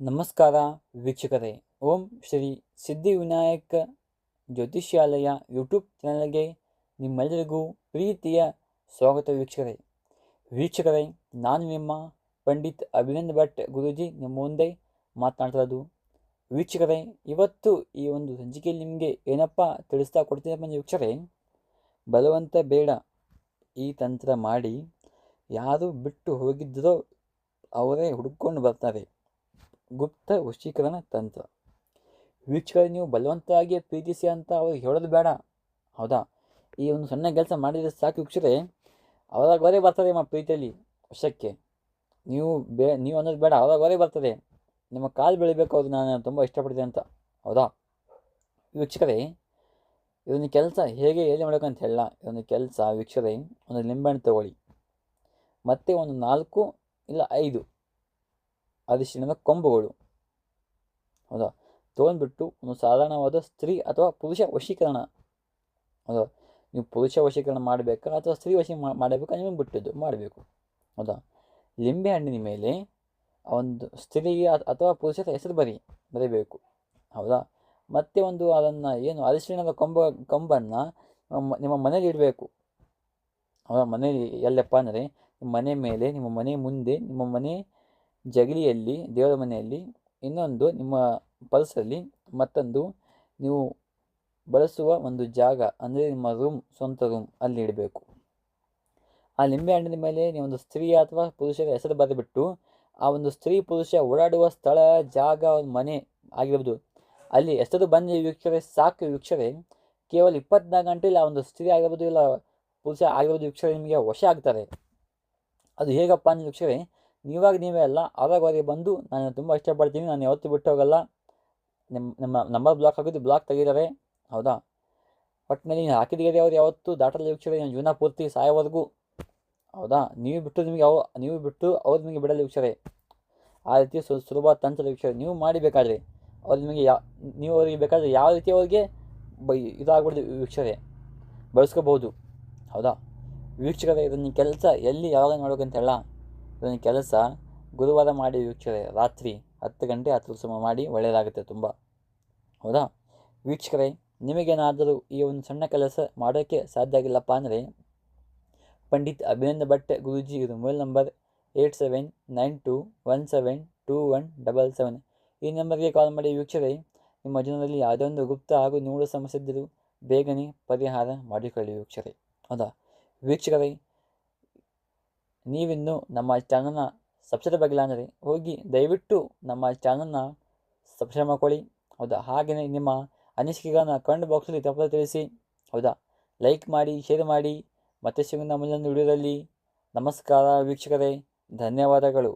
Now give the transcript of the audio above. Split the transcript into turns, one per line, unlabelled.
ನಮಸ್ಕಾರ ವೀಕ್ಷಕರೇ. ಓಂ ಶ್ರೀ ಸಿದ್ಧಿವಿನಾಯಕ ಜ್ಯೋತಿಷ್ಯಾಲಯ ಯೂಟ್ಯೂಬ್ ಚಾನಲ್ಗೆ ನಿಮ್ಮೆಲ್ಲರಿಗೂ ಪ್ರೀತಿಯ ಸ್ವಾಗತ ವೀಕ್ಷಕರೇ. ವೀಕ್ಷಕರೇ, ನಾನು ನಿಮ್ಮ ಪಂಡಿತ್ ಅಭಿನಂದ್ ಭಟ್ ಗುರೂಜಿ ನಿಮ್ಮ ಮುಂದೆ ಮಾತನಾಡ್ತಿರೋದು ವೀಕ್ಷಕರೇ, ಇವತ್ತು ಈ ಒಂದು ಸಂಚಿಕೆಯಲ್ಲಿ ನಿಮಗೆ ಏನಪ್ಪ ತಿಳಿಸ್ತಾ ಕೊಡ್ತೀನಿ ವೀಕ್ಷಕರೇ. ಬಲವಂತ ಬೇಡ ಈ ತಂತ್ರ ಮಾಡಿ ಯಾರು ಬಿಟ್ಟು ಹೋಗಿದ್ದರೋ ಅವರೇ ಹುಡುಕೊಂಡು ಬರ್ತಾರೆ. ಗುಪ್ತ ವಶೀಕರಣ ತಂತ್ರ. ವೀಕ್ಷಕರ ನೀವು ಬಲವಂತವಾಗಿ ಪ್ರೀತಿಸಿ ಅಂತ ಅವ್ರಿಗೆ ಹೇಳೋದು ಬೇಡ. ಹೌದಾ? ಈ ಒಂದು ಸಣ್ಣ ಕೆಲಸ ಮಾಡಿದರೆ ಸಾಕು ವೀಕ್ಷಕರೇ. ಅವರಾಗವರೇ ಬರ್ತದೆ ನಿಮ್ಮ ಪ್ರೀತಿಯಲ್ಲಿ ವಶಕ್ಕೆ. ನೀವು ಬೇ, ನೀವು ಅನ್ನೋದು ಬೇಡ ಅವರಾಗವರೇ ಬರ್ತದೆ. ನಿಮ್ಮ ಕಾಲು ಬೆಳಿಬೇಕು, ಅದು ನಾನು ತುಂಬ ಇಷ್ಟಪಡ್ತೀನಿ ಅಂತ. ಹೌದಾ? ವೀಕ್ಷಕರೇ ಇದೊಂದು ಕೆಲಸ ಹೇಗೆ ಹೇಳಿ ಅಂತ ಹೇಳ ಇದೊಂದು ಕೆಲಸ ವೀಕ್ಷಕರೇ, ಒಂದು ನಿಂಬೆಹಣ್ಣು ತಗೊಳ್ಳಿ. ಮತ್ತು ಒಂದು ನಾಲ್ಕು ಇಲ್ಲ ಐದು. ಅರಿಶಿಣದ ಕೊಂಬುಗಳು. ಹೌದಾ? ತೊಗೊಂಡ್ಬಿಟ್ಟು ಒಂದು ಸಾಧಾರಣವಾದ ಸ್ತ್ರೀ ಅಥವಾ ಪುರುಷ ವಶೀಕರಣ. ಹೌದಾ? ನೀವು ಪುರುಷ ವಶೀಕರಣ ಮಾಡಬೇಕಾ ಅಥವಾ ಸ್ತ್ರೀ ವಶೀ ಮಾಡಬೇಕಾ ನಿಮಗೆ ಬಿಟ್ಟಿದ್ದು ಮಾಡಬೇಕು. ಹೌದಾ? ಲಿಂಬೆ ಹಣ್ಣಿನ ಮೇಲೆ ಒಂದು ಸ್ತ್ರೀ ಅಥವಾ ಪುರುಷರ ಹೆಸರು ಬರಿ, ಬರೀಬೇಕು. ಹೌದಾ? ಮತ್ತೆ ಒಂದು ಅದನ್ನು ಏನು ಅರಿಶಿಣದ ಕೊಂಬ, ಕೊಂಬನ್ನು ನಿಮ್ಮ ಮನೇಲಿ ಇಡಬೇಕು. ಹೌದಾ? ಮನೇಲಿ ಎಲ್ಲಪ್ಪ ಅಂದರೆ ನಿಮ್ಮ ಮನೆ ಮೇಲೆ, ನಿಮ್ಮ ಮನೆ ಮುಂದೆ, ನಿಮ್ಮ ಮನೆ ಜಗಲಿಯಲ್ಲಿ, ದೇವರ ಮನೆಯಲ್ಲಿ ಇನ್ನೊಂದು ನಿಮ್ಮ ಪಲ್ಸಲ್ಲಿ ಮತ್ತೊಂದು ನೀವು ಬಳಸುವ ಒಂದು ಜಾಗ, ಅಂದರೆ ನಿಮ್ಮ ರೂಮ್ ಸ್ವಂತ ರೂಮ್ ಅಲ್ಲಿ ಇಡಬೇಕು. ಆ ಲಿಂಬೆ ಹಣ್ಣಿನ ಮೇಲೆ ನೀವು ಒಂದು ಸ್ತ್ರೀ ಅಥವಾ ಪುರುಷರ ಹೆಸರು ಬರೆದುಬಿಟ್ಟು ಆ ಒಂದು ಸ್ತ್ರೀ ಪುರುಷ ಓಡಾಡುವ ಸ್ಥಳ, ಜಾಗ, ಒಂದು ಮನೆ ಆಗಿರ್ಬೋದು. ಅಲ್ಲಿ ಹೆಸರು ಬಂದು ವೀಕ್ಷರೆ ಸಾಕು ವೀಕ್ಷರೆ. ಕೇವಲ ಇಪ್ಪತ್ನಾಲ್ಕು ಗಂಟೆ ಇಲ್ಲ ಒಂದು ಸ್ತ್ರೀ ಆಗಿರ್ಬೋದು ಇಲ್ಲ ಪುರುಷ ಆಗಿರ್ಬೋದು ವೀಕ್ಷರೆ, ನಿಮಗೆ ವಶ ಆಗ್ತಾರೆ. ಅದು ಹೇಗಪ್ಪ ಅಂದ್ರೆ ವೀಕ್ಷರೆ ನೀವಾಗ ನೀವೇ ಅಲ್ಲ, ಆವಾಗ ಬಂದು ನಾನು ತುಂಬ ಇಷ್ಟಪಡ್ತೀನಿ, ನಾನು ಯಾವತ್ತೂ ಬಿಟ್ಟು ಹೋಗಲ್ಲ. ನಿಮ್ಮ ನಿಮ್ಮ ನಂಬರ್ ಬ್ಲಾಕ್ ಹಾಕಿದ್ದು ಬ್ಲಾಕ್ ತೆಗಿದಾರೆ, ಹೌದಾ? ಒಟ್ಟಿನಲ್ಲಿ ನೀನು ಹಾಕಿದ ಅವ್ರು ಯಾವತ್ತೂ ದಾಟಲ್ಲಿ ವೀಕ್ಷಿಸಿದ್ರೆ ನಿಮ್ಮ ಜೀವನ ಪೂರ್ತಿ ಸಾಯೋವರೆಗೂ, ಹೌದಾ? ನೀವು ಬಿಟ್ಟು ನಿಮಗೆ ಅವ ನೀವು ಬಿಟ್ಟು ಅವ್ರು ನಿಮಗೆ ಬಿಡಲು ವೀಕ್ಷರೆ ಆ ರೀತಿ ಸು, ಸುಲಭ ತಂತ್ರ ವೀಕ್ಷರೆ ನೀವು ಮಾಡಿಬೇಕಾದ್ರೆ ಅವ್ರು ನಿಮಗೆ ಯಾ, ನೀವು ಅವರಿಗೆ ಬೇಕಾದರೆ ಯಾವ ರೀತಿ ಅವ್ರಿಗೆ ಬೈ, ಇದಾಗ್ಬಿಡ್ದು ವೀಕ್ಷರೆ ಬಳಸ್ಕೋಬೋದು ಹೌದಾ? ವೀಕ್ಷಕರ, ಇದನ್ನು ಕೆಲಸ ಎಲ್ಲಿ ಯಾವಾಗ ಮಾಡ್ಬೇಕಂತ ಇದೊಂದು ಕೆಲಸ ಗುರುವಾರ ಮಾಡಿ ವೀಕ್ಷಕರೇ, ರಾತ್ರಿ ಹತ್ತು ಗಂಟೆ ಹತ್ತು ಸಮ ಮಾಡಿ ಒಳ್ಳೆಯದಾಗುತ್ತೆ ತುಂಬ. ಹೌದಾ? ವೀಕ್ಷಕರೇ, ನಿಮಗೇನಾದರೂ ಈ ಒಂದು ಸಣ್ಣ ಕೆಲಸ ಮಾಡೋಕ್ಕೆ ಸಾಧ್ಯ ಆಗಿಲ್ಲಪ್ಪ ಅಂದರೆ ಪಂಡಿತ್ ಅಭಿನಂದ ಭಟ್ ಗುರೂಜಿ ಇದು mobile number eight seven nine two one seven two one double seven. ಈ ನಂಬರ್ಗೆ ಕಾಲ್ ಮಾಡಿ ವೀಕ್ಷಕರೇ, ನಿಮ್ಮ ಜನರಲ್ಲಿ ಯಾವುದೇ ಒಂದು ಗುಪ್ತ ಹಾಗೂ ನಿಗೂಢ ಸಮಸ್ಯೆ ಇದ್ದರೂ ಬೇಗನೆ ಪರಿಹಾರ ಮಾಡಿಕೊಳ್ಳಿ ವೀಕ್ಷಕರೇ. ಹೌದಾ? ವೀಕ್ಷಕರೇ ನೀವಿನ್ನೂ ನಮ್ಮ ಚಾನಲ್ನ ಸಬ್ಸ್ಕ್ರೈಬ್ ಆಗಿಲ್ಲ ಅಂದರೆ ಹೋಗಿ ದಯವಿಟ್ಟು ನಮ್ಮ ಚಾನಲ್ನ ಸಬ್ಸ್ಕ್ರೈಬ್ ಮಾಡ್ಕೊಳ್ಳಿ. ಹೌದಾ? ಹಾಗೆಯೇ ನಿಮ್ಮ ಅನಿಸಿಕೆಗಳನ್ನ ಕಮೆಂಟ್ ಬಾಕ್ಸಲ್ಲಿ ತಪ್ಪದೆ ತಿಳಿಸಿ. ಹೌದಾ? ಲೈಕ್ ಮಾಡಿ ಶೇರ್ ಮಾಡಿ. ಮತ್ತೆ ಸಿಗೋಣ ಮುಂದಿನ ವಿಡಿಯೋದಲ್ಲಿ ನಮಸ್ಕಾರ ವೀಕ್ಷಕರೇ. ಧನ್ಯವಾದಗಳು.